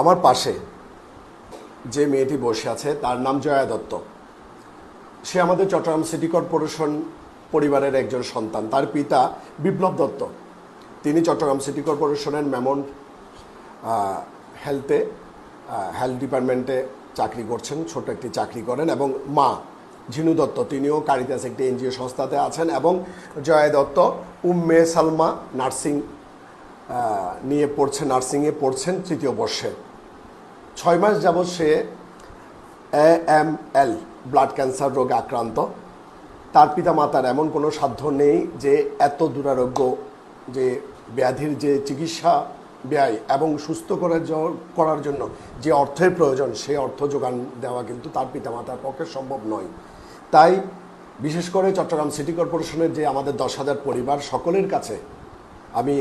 আমার পাশে যে মেয়েটি বসে আছে, তার নাম জয়া দত্ত। সে আমাদের চট্টগ্রাম সিটি কর্পোরেশন পরিবারের একজন সন্তান। তার পিতা বিপ্লব দত্ত। তিনি চট্টগ্রাম সিটি কর্পোরেশনের মেমন হেলথে হেলথ ডিপার্টমেন্টে চাকরি করছেন ছোট একটি চাকরি করেন এবং মা, ঝিনু দত্ত, তিনিও কারিতাস একটি এনজিও সংস্থাতে আছেন এবং জয়া দত্ত, উম্মে সালমা নার্সিং নিয়ে পড়ছে, নার্সিংয়ে পড়ছেন তৃতীয় বর্ষে। ছয় মাস যাবৎ সে এম এল, ব্লাড ক্যান্সার রোগে আক্রান্ত। তার পিতা মাতার এমন কোনো সাধ্য নেই যে এত দুরারোগ্য, যে ব্যাধির যে চিকিৎসা ব্যয় এবং সুস্থ করার করার জন্য যে অর্থের প্রয়োজন সেই অর্থ যোগান দেওয়া কিন্তু তার পিতামাতার পক্ষে সম্ভব নয়। তাই বিশেষ করে চট্টগ্রাম সিটি কর্পোরেশনের যে আমাদের দশ হাজার পরিবার সকলের কাছে আমি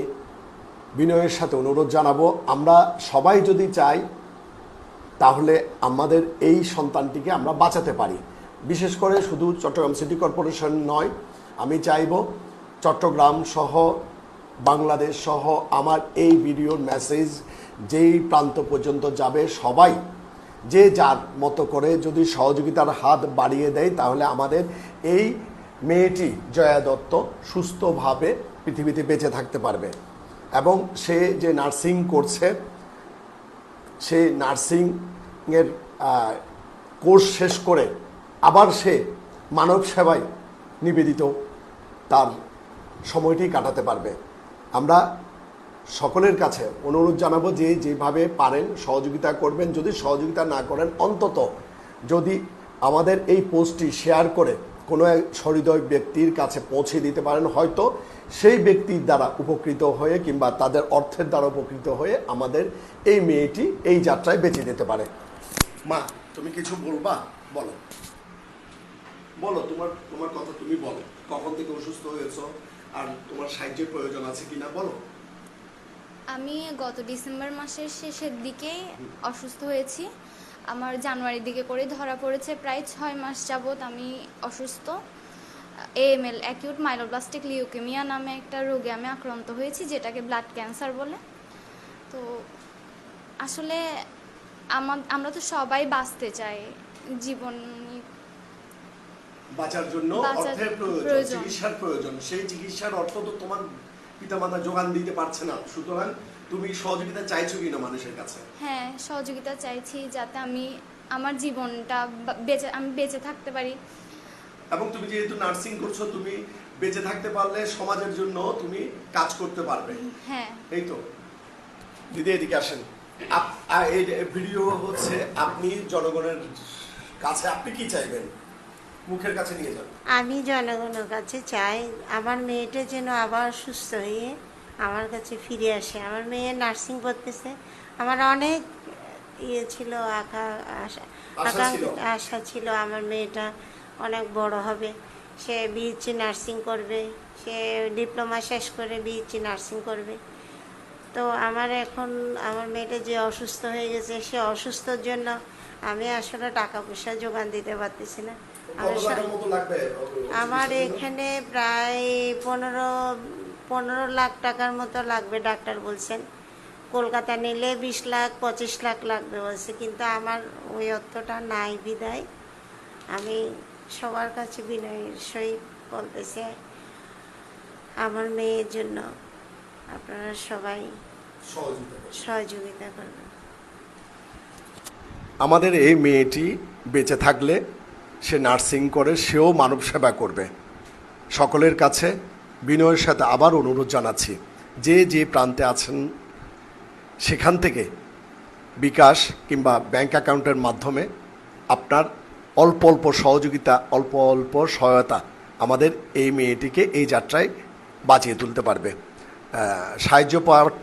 বিনয়ের সাথে অনুরোধ জানাব, আমরা সবাই যদি চাই, তাহলে আমাদের এই সন্তানটিকে আমরা বাঁচাতে পারি। বিশেষ করে শুধু চট্টগ্রাম সিটি কর্পোরেশন নয়, আমি চাইব চট্টগ্রাম সহ, বাংলাদেশ সহ আমার এই ভিডিওর মেসেজ যেই প্রান্ত পর্যন্ত যাবে সবাই, যে যার মতো করে যদি সহযোগিতার হাত বাড়িয়ে দেয়, তাহলে আমাদের এই মেয়েটি জয়া দত্ত সুস্থভাবে পৃথিবীতে বেঁচে থাকতে পারবে। এবং সে যে নার্সিং করছে, সে নার্সিংয়ের কোর্স শেষ করে আবার সে মানব সেবায় নিবেদিত, তার সময়টি কাটাতে পারবে। আমরা সকলের কাছে অনুরোধ জানাব যে যেভাবে পারেন সহযোগিতা করবেন। যদি সহযোগিতা না করেন, অন্তত যদি আমাদের এই পোস্টটি শেয়ার করে কোনো এক সহৃদয় ব্যক্তির কাছে পৌঁছে দিতে পারেন হয়তো সেই ব্যক্তির দ্বারা উপকৃত হয়ে কিংবা তাদের অর্থের দ্বারা উপকৃত হয়ে আমাদের এই মেয়েটি এই যাত্রায় বেঁচে যেতে পারে। মা তুমি কিছু বলবা? বলো। বলো তোমার তোমার কথা তুমি বলো। কখন থেকে অসুস্থ হয়েছো? আর তোমার সাহায্যের প্রয়োজন আছে কিনা বলো। আমি গত ডিসেম্বর মাসের শেষের দিকে অসুস্থ হয়েছি। আমার জানুয়ারির দিকে করে ধরা পড়েছে। প্রায় ছয় মাস যাবৎ আমি অসুস্থ। এএমএল অ্যাকিউট মাইলোপ্লাস্টিক লিউকেমিয়া নামে একটা রোগে আমি আক্রান্ত হয়েছি যেটাকে ব্লাড ক্যান্সার বলে। তো আসলে আমা- আমরা তো সবাই বাঁচতে চাই জীবন বাঁচার জন্য অর্থের প্রয়োজন। চিকিৎসার প্রয়োজন। সেই চিকিৎসার অর্থ তো তোমার পিতামাতা যোগান দিতে পারছে না। সুতরাং তুমি সহযোগিতা চাইছো কিনা মানুষের কাছে? হ্যাঁ সহযোগিতা চাইছি যাতে আমি আমার জীবনটা বেঁচে আমি বেঁচে থাকতে পারি। এবং তুমি যেহেতু নার্সিং করছ তুমি বেঁচে থাকতে পারলে সমাজের জন্য তুমি কাজ করতে পারবে। হ্যাঁ। এই তো। দিদি এদিকে আসেন। এই ভিডিও হচ্ছে আপনি জনগণের কাছে আপনি কি চাইবেন? মুখের কাছে নিয়ে যান আমি জনগণের কাছে চাই আমার মেয়েটা যেন আবার সুস্থ হয়ে আমার কাছে ফিরে আসে। আমার মেয়ে নার্সিং পড়তেছে। আমার অনেক ইয়ে ছিল আঁকা আশা আশা ছিল। আশা ছিল আমার মেয়েটা অনেক বড় হবে। সে বিএসসি নার্সিং করবে সে ডিপ্লোমা শেষ করে বিএসসি নার্সিং করবে। তো আমার এখন আমার মেয়েটা যে অসুস্থ হয়ে গেছে সে অসুস্থর জন্য আমি আসলে টাকা পয়সা যোগান দিতে পারতেছি না। আমার এখানে প্রায় পনেরো পনেরো লাখ টাকার মতো লাগবে ডাক্তার বলছেন। কলকাতা নিলে বিশ লাখ পঁচিশ লাখ লাগবে বলছে কিন্তু আমার ওই অর্থটা নাই বিদায়। আমি সবার কাছে বিনয়ের সহিত বলতেছে আমার মেয়ের জন্য আপনারা সবাই সহযোগিতা করবেন। আমাদের এই মেয়েটি বেঁচে থাকলে সে নার্সিং করে, সেও মানব সেবা করবে। সকলের কাছে বিনয়ের সাথে আবার অনুরোধ জানাচ্ছি, যে যে প্রান্তে আছেন, সেখান থেকে বিকাশ কিংবা ব্যাংক অ্যাকাউন্টের মাধ্যমে আপনার অল্প অল্প সহযোগিতা, অল্প অল্প সহায়তা আমাদের এই মেয়েটিকে এই যাত্রায় বাঁচিয়ে তুলতে পারবে। সাহায্য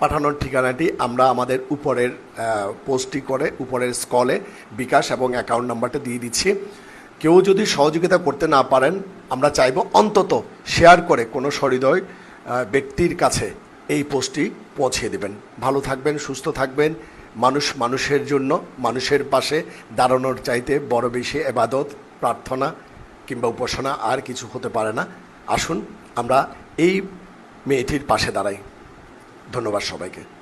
পাঠানোর ঠিকানাটি আমরা আমাদের উপরের পোস্টটি করে, উপরের স্কলে বিকাশ এবং অ্যাকাউন্ট নাম্বারটা দিয়ে দিচ্ছি। কেউ যদি সহযোগিতা করতে না পারেন, আমরা চাইব অন্তত শেয়ার করে কোনো সহৃদয় ব্যক্তির কাছে এই পোস্টটি পৌঁছে দেবেন। ভালো থাকবেন, সুস্থ থাকবেন, মানুষ মানুষের জন্য, মানুষের পাশে দাঁড়ানোর চাইতে বড় বেশি এবাদত, প্রার্থনা কিংবা উপাসনা আর কিছু হতে পারে না। আসুন, আমরা এই মেয়েটির পাশে দাঁড়াই। ধন্যবাদ সবাইকে।